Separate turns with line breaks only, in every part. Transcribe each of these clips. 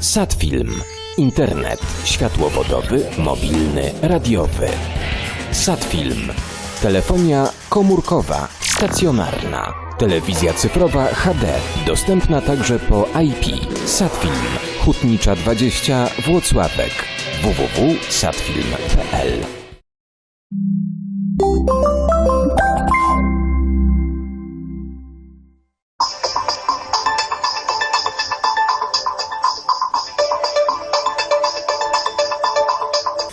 Satfilm. Internet, światłowodowy, mobilny, radiowy. Satfilm. Telefonia komórkowa, stacjonarna. Telewizja cyfrowa HD, dostępna także po IP. Satfilm. Hutnicza 20 Włocławek. www.satfilm.pl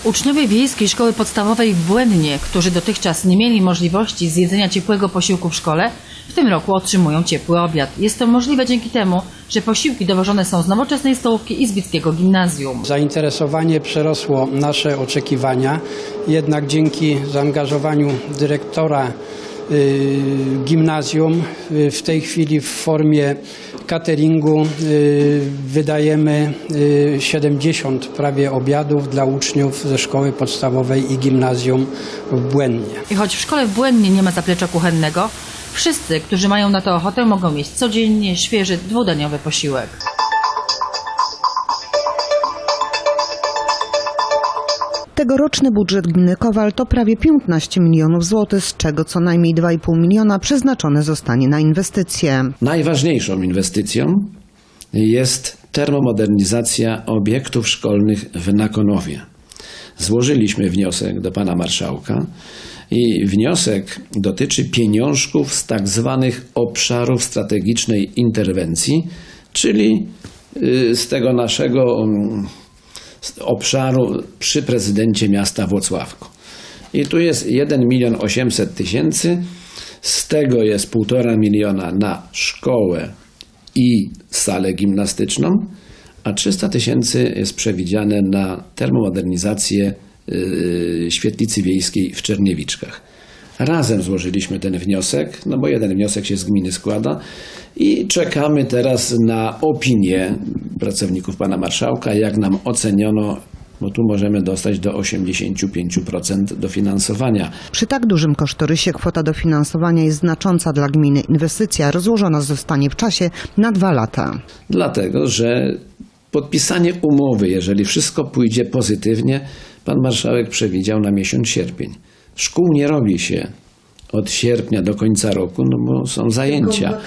Uczniowie Wiejskiej Szkoły Podstawowej w Błędnie, którzy dotychczas nie mieli możliwości zjedzenia ciepłego posiłku w szkole, w tym roku otrzymują ciepły obiad. Jest to możliwe dzięki temu, że posiłki dowożone są z nowoczesnej stołówki Izbickiego Gimnazjum.
Zainteresowanie przerosło nasze oczekiwania, jednak dzięki zaangażowaniu dyrektora gimnazjum y, w tej chwili w formie cateringu y, wydajemy y, 70 prawie obiadów dla uczniów ze szkoły podstawowej i gimnazjum w Błędnie.
I choć w szkole w Błędnie nie ma zaplecza kuchennego, wszyscy, którzy mają na to ochotę, mogą mieć codziennie świeży, dwudaniowy posiłek.
Tegoroczny budżet gminy Kowal to prawie 15 milionów złotych, z czego co najmniej 2,5 miliona przeznaczone zostanie na inwestycje.
Najważniejszą inwestycją jest termomodernizacja obiektów szkolnych w Nakonowie. Złożyliśmy wniosek do pana marszałka i wniosek dotyczy pieniążków z tak zwanych obszarów strategicznej interwencji, czyli y, z tego naszego mm, obszaru przy prezydencie miasta Włocławku. I tu jest 1 milion 800 tysięcy, z tego jest 1,5 miliona na szkołę i salę gimnastyczną, a 300 tysięcy jest przewidziane na termomodernizację yy, świetlicy wiejskiej w Czerniewiczkach. Razem złożyliśmy ten wniosek, no bo jeden wniosek się z gminy składa i czekamy teraz na opinię pracowników pana marszałka, jak nam oceniono, bo tu możemy dostać do 85% dofinansowania.
Przy tak dużym kosztorysie kwota dofinansowania jest znacząca dla gminy. Inwestycja rozłożona zostanie w czasie na dwa lata.
Dlatego, że podpisanie umowy, jeżeli wszystko pójdzie pozytywnie, pan marszałek przewidział na miesiąc sierpień. Szkół nie robi się od sierpnia do końca roku, no bo są zajęcia.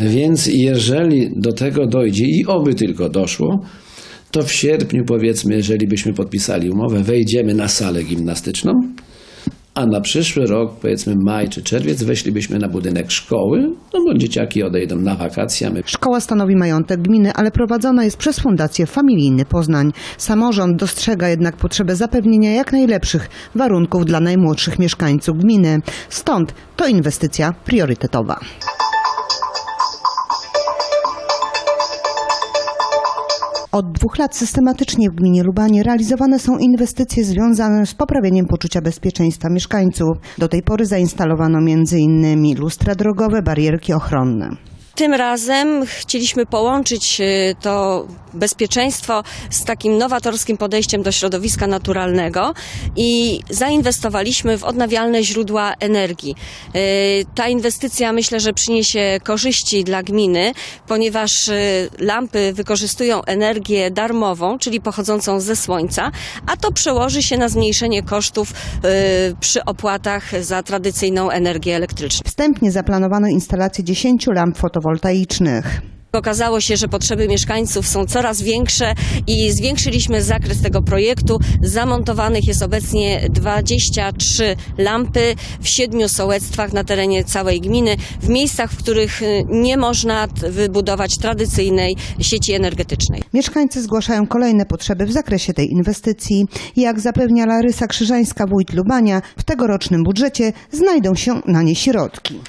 Więc jeżeli do tego dojdzie i oby tylko doszło, to w sierpniu powiedzmy, jeżeli byśmy podpisali umowę, wejdziemy na salę gimnastyczną, a na przyszły rok, powiedzmy maj czy czerwiec, weszlibyśmy na budynek szkoły, no bo dzieciaki odejdą na wakacje, my
Szkoła stanowi majątek gminy, ale prowadzona jest przez Fundację Familijny Poznań. Samorząd dostrzega jednak potrzebę zapewnienia jak najlepszych warunków dla najmłodszych mieszkańców gminy. Stąd to inwestycja priorytetowa. Od dwóch lat systematycznie w gminie Lubanie realizowane są inwestycje związane z poprawieniem poczucia bezpieczeństwa mieszkańców. Do tej pory zainstalowano m.in. lustra drogowe, barierki ochronne.
Tym razem chcieliśmy połączyć y, to bezpieczeństwo z takim nowatorskim podejściem do środowiska naturalnego i zainwestowaliśmy w odnawialne źródła energii. Y, Ta inwestycja myślę, że przyniesie korzyści dla gminy, ponieważ y, lampy wykorzystują energię darmową, czyli pochodzącą ze słońca, a to przełoży się na zmniejszenie kosztów przy opłatach za tradycyjną energię elektryczną.
Wstępnie zaplanowano instalację 10 lamp fotowoltaicznych.
Okazało się, że potrzeby mieszkańców są coraz większe i zwiększyliśmy zakres tego projektu. Zamontowanych jest obecnie 23 lampy w siedmiu sołectwach na terenie całej gminy, w miejscach, w których y, nie można wybudować tradycyjnej sieci energetycznej.
Mieszkańcy zgłaszają kolejne potrzeby w zakresie tej inwestycji. Jak zapewnia Larysa Krzyżańska, wójt Lubania, w tegorocznym budżecie znajdą się na nie środki.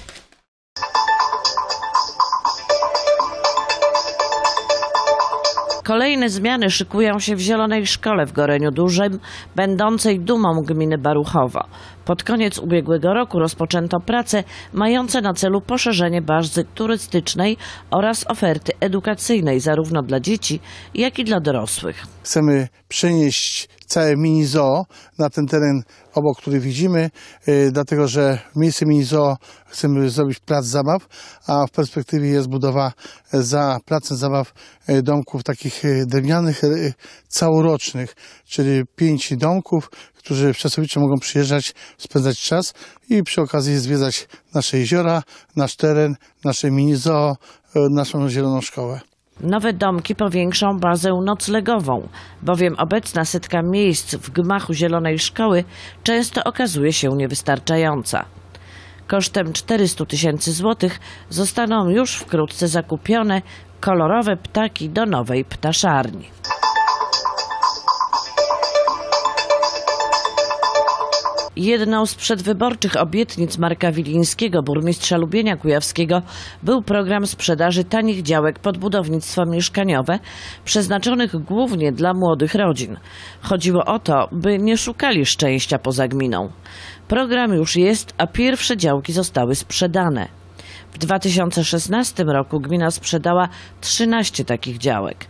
Kolejne zmiany szykują się w Zielonej Szkole w Goreniu Dużym, będącej dumą gminy Baruchowo. Pod koniec ubiegłego roku rozpoczęto prace mające na celu poszerzenie bazy turystycznej oraz oferty edukacyjnej zarówno dla dzieci, jak i dla dorosłych.
chcemy przenieść całe mini zoo na ten teren obok który widzimy, y, dlatego że w miejsce mini zoo chcemy zrobić plac zabaw, a w perspektywie jest budowa za placem zabaw y, domków takich y, drewnianych, całorocznych, czyli pięć domków, którzy pracownicze mogą przyjeżdżać, spędzać czas i przy okazji zwiedzać nasze jeziora, nasz teren, nasze mini zoo, y, naszą zieloną szkołę.
Nowe domki powiększą bazę noclegową, bowiem obecna setka miejsc w gmachu Zielonej Szkoły często okazuje się niewystarczająca. Kosztem 400 tysięcy złotych zostaną już wkrótce zakupione kolorowe ptaki do nowej ptaszarni. Jedną z przedwyborczych obietnic Marka Wilińskiego, burmistrza Lubienia Kujawskiego, był program sprzedaży tanich działek pod budownictwo mieszkaniowe, przeznaczonych głównie dla młodych rodzin. Chodziło o to, by nie szukali szczęścia poza gminą. Program już jest, a pierwsze działki zostały sprzedane. W 2016 roku gmina sprzedała 13 takich działek.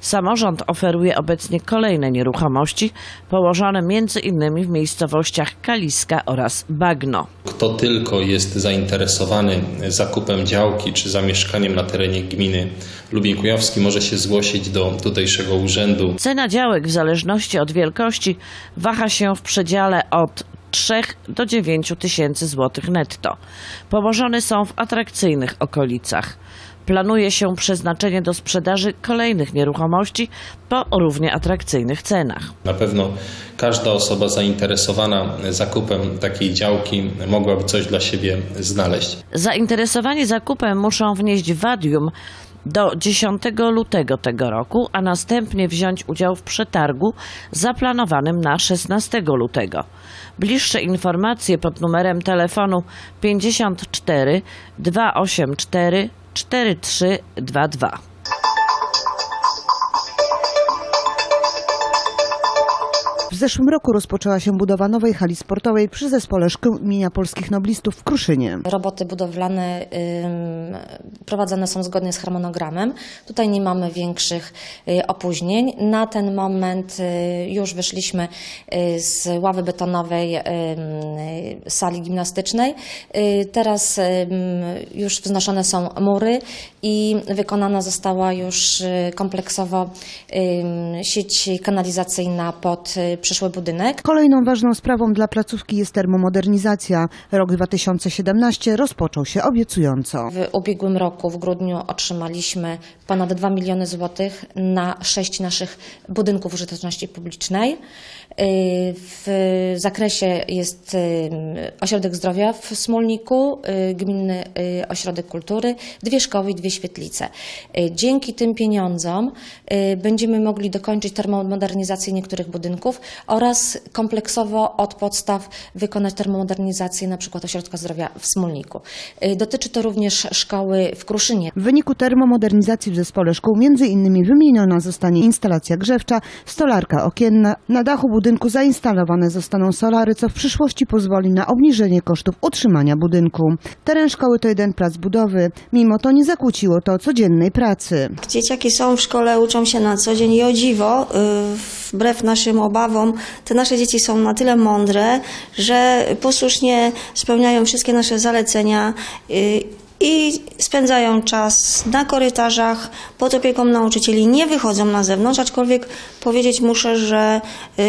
Samorząd oferuje obecnie kolejne nieruchomości położone między innymi w miejscowościach Kaliska oraz Bagno.
Kto tylko jest zainteresowany zakupem działki czy zamieszkaniem na terenie gminy Lubień Kujawski może się zgłosić do tutejszego urzędu.
Cena działek w zależności od wielkości waha się w przedziale od 3 do 9 tysięcy złotych netto. Położone są w atrakcyjnych okolicach. Planuje się przeznaczenie do sprzedaży kolejnych nieruchomości po równie atrakcyjnych cenach.
Na pewno każda osoba zainteresowana zakupem takiej działki mogłaby coś dla siebie znaleźć.
Zainteresowani zakupem muszą wnieść wadium do 10 lutego tego roku, a następnie wziąć udział w przetargu zaplanowanym na 16 lutego. Bliższe informacje pod numerem telefonu 54 284 4322.
zeszłym roku rozpoczęła się budowa nowej hali sportowej przy zespole Szkół imienia Polskich Noblistów w Kruszynie.
Roboty budowlane prowadzone są zgodnie z harmonogramem. Tutaj nie mamy większych y, opóźnień. Na ten moment y, już wyszliśmy y, z ławy betonowej sali gimnastycznej. Teraz już wznoszone są mury i wykonana została już kompleksowo sieć kanalizacyjna pod y, budynek.
Kolejną ważną sprawą dla placówki jest termomodernizacja. Rok 2017 rozpoczął się obiecująco.
W ubiegłym roku, w grudniu, otrzymaliśmy ponad 2 miliony złotych na sześć naszych budynków użyteczności publicznej. Yy, W zakresie jest yy, ośrodek zdrowia w Smolniku, yy, gminny ośrodek kultury, dwie szkoły i dwie świetlice. Dzięki tym pieniądzom będziemy mogli dokończyć termomodernizację niektórych budynków oraz kompleksowo od podstaw wykonać termomodernizację na przykład ośrodka zdrowia w Smolniku. Yy, Dotyczy to również szkoły w Kruszynie.
W wyniku termomodernizacji w zespole szkół między innymi wymieniona zostanie instalacja grzewcza, stolarka okienna. Na dachu budynku zainstalowane zostaną solary, co w przyszłości pozwoli na obniżenie kosztów utrzymania budynku. Teren szkoły to jeden plac budowy. Mimo to nie zakłóciło to codziennej pracy.
Dzieciaki są w szkole, uczą się na co dzień i o dziwo, y, wbrew naszym obawom, te nasze dzieci są na tyle mądre, że posłusznie spełniają wszystkie nasze zalecenia y, i spędzają czas na korytarzach pod opieką nauczycieli, nie wychodzą na zewnątrz, aczkolwiek powiedzieć muszę, że y,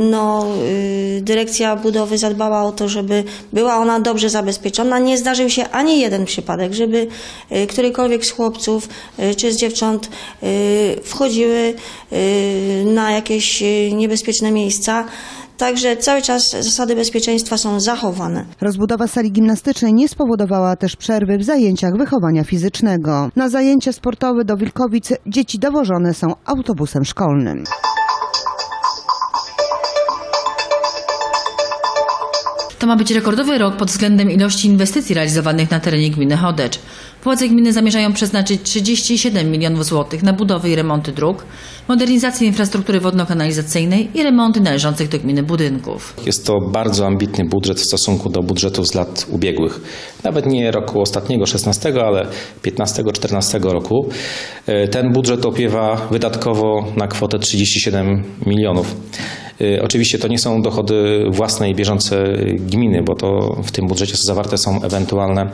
no, y, dyrekcja budowy zadbała o to, żeby była ona dobrze zabezpieczona. Nie zdarzył się ani jeden przypadek, żeby y, którykolwiek z chłopców y, czy z dziewcząt y, wchodziły y, na jakieś y, niebezpieczne miejsca. Także cały czas zasady bezpieczeństwa są zachowane.
Rozbudowa sali gimnastycznej nie spowodowała też przerwy w zajęciach wychowania fizycznego. Na zajęcia sportowe do Wilkowic dzieci dowożone są autobusem szkolnym.
To ma być rekordowy rok pod względem ilości inwestycji realizowanych na terenie gminy Chodecz. Władze gminy zamierzają przeznaczyć 37 milionów złotych na budowę i remonty dróg, modernizację infrastruktury wodno-kanalizacyjnej i remonty należących do gminy budynków.
Jest to bardzo ambitny budżet w stosunku do budżetów z lat ubiegłych. Nawet nie roku ostatniego, 16, ale 15-14 roku. E, Ten budżet opiewa wydatkowo na kwotę 37 milionów. Y, Oczywiście to nie są dochody własne i bieżące gminy, bo to w tym budżecie zawarte są ewentualne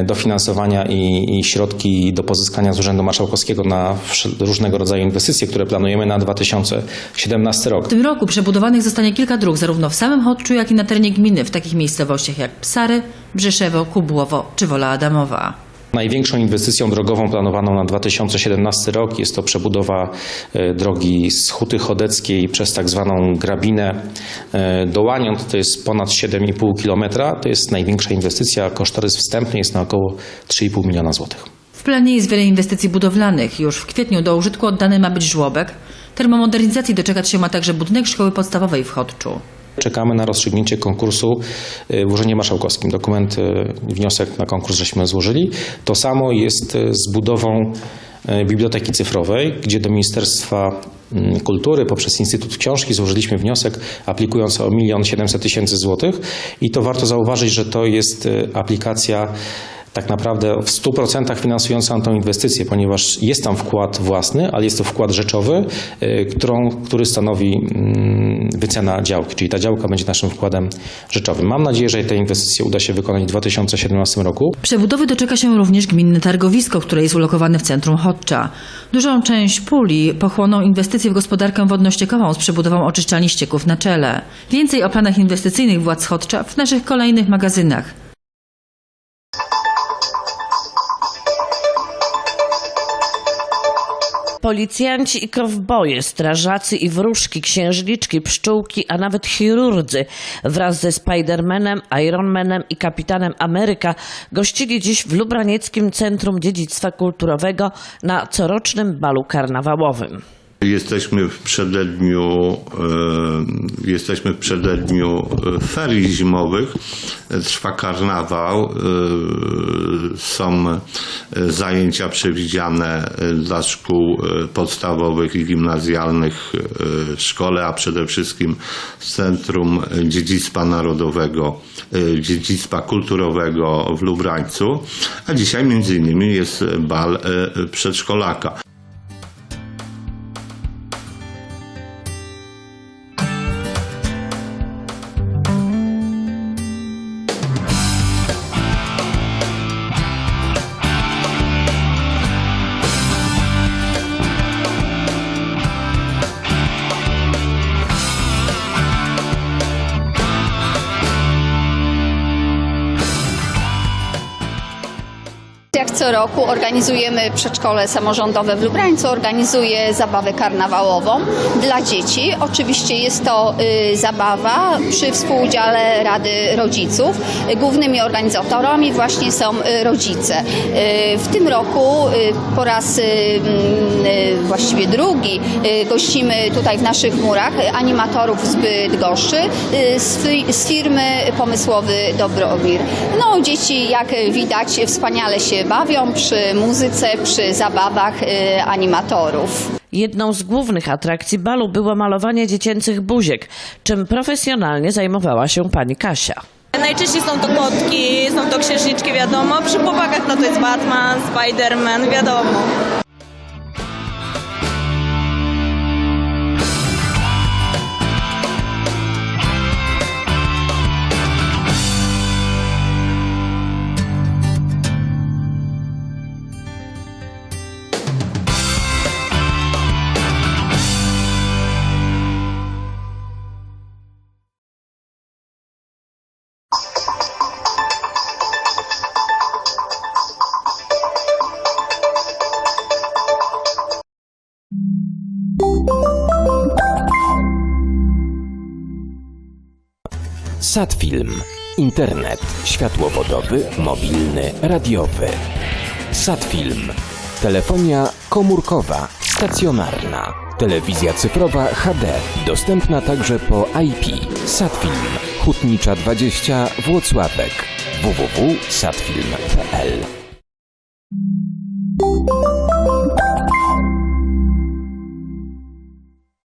y, dofinansowania i, środki do pozyskania z Urzędu Marszałkowskiego na różnego rodzaju inwestycje, które planujemy na 2017 rok.
W tym roku przebudowanych zostanie kilka dróg zarówno w samym Chodczu, jak i na terenie gminy w takich miejscowościach jak Psary, Brzeszewo, Kubłowo czy Wola Adamowa.
Największą inwestycją drogową planowaną na 2017 rok jest to przebudowa e, drogi z Huty Chodeckiej przez tak zwaną Grabinę e, do Łaniąt. To jest ponad 7,5 km. To jest największa inwestycja. Kosztorys wstępny jest na około 3,5 miliona złotych.
W planie jest wiele inwestycji budowlanych. Już w kwietniu do użytku oddany ma być żłobek. Termomodernizacji doczekać się ma także budynek szkoły podstawowej w Chodczu.
Czekamy na rozstrzygnięcie konkursu y, w Urzędzie Marszałkowskim. Dokument, y, wniosek na konkurs żeśmy złożyli. To samo jest y, z budową Biblioteki Cyfrowej, gdzie do Ministerstwa mm, Kultury poprzez Instytut Książki złożyliśmy wniosek aplikując o 1 700 tysięcy złotych i to warto zauważyć, że to jest aplikacja tak naprawdę w 100% finansująca tą inwestycję, ponieważ jest tam wkład własny, ale jest to wkład rzeczowy, y, którą, który stanowi mm, wycena działki, czyli ta działka będzie naszym wkładem rzeczowym. Mam nadzieję, że tę inwestycję uda się wykonać w 2017 roku.
Przebudowy doczeka się również gminne targowisko, które jest ulokowane w centrum Chodcza. Dużą część puli pochłoną inwestycje w gospodarkę wodno-ściekową z przebudową oczyszczalni ścieków na czele. Więcej o planach inwestycyjnych władz Chodcza w naszych kolejnych magazynach.
Policjanci i kowboje, strażacy i wróżki, księżniczki, pszczółki, a nawet chirurdzy wraz ze Spidermanem, Ironmanem i Kapitanem Ameryka gościli dziś w Lubranieckim Centrum Dziedzictwa Kulturowego na corocznym balu karnawałowym.
Jesteśmy w przededniu, e, jesteśmy w przededniu e, ferii zimowych. Trwa karnawał. e, Są zajęcia przewidziane dla szkół podstawowych i gimnazjalnych w szkole, a przede wszystkim w Centrum Dziedzictwa Narodowego, Dziedzictwa Kulturowego w Lubrańcu. A dzisiaj między innymi jest bal przedszkolaka.
Co roku organizujemy przedszkole samorządowe w Lubrańcu, organizuje zabawę karnawałową dla dzieci. Oczywiście jest to y, zabawa przy współudziale Rady Rodziców. Głównymi organizatorami właśnie są y, rodzice. Y, w tym roku po raz właściwie drugi gościmy tutaj w naszych murach animatorów z Bydgoszczy z firmy Pomysłowy Dobromir. No dzieci jak widać wspaniale się bawią przy muzyce, przy zabawach y, animatorów.
Jedną z głównych atrakcji balu było malowanie dziecięcych buziek, czym profesjonalnie zajmowała się pani Kasia.
Najczęściej są to kotki, są to księżniczki, wiadomo. Przy chłopakach no to jest Batman, Spiderman, wiadomo.
Satfilm. Internet, światłowodowy, mobilny, radiowy. Satfilm. Telefonia komórkowa, stacjonarna. Telewizja cyfrowa HD, dostępna także po IP. Satfilm. Hutnicza 20 Włocławek. www.satfilm.pl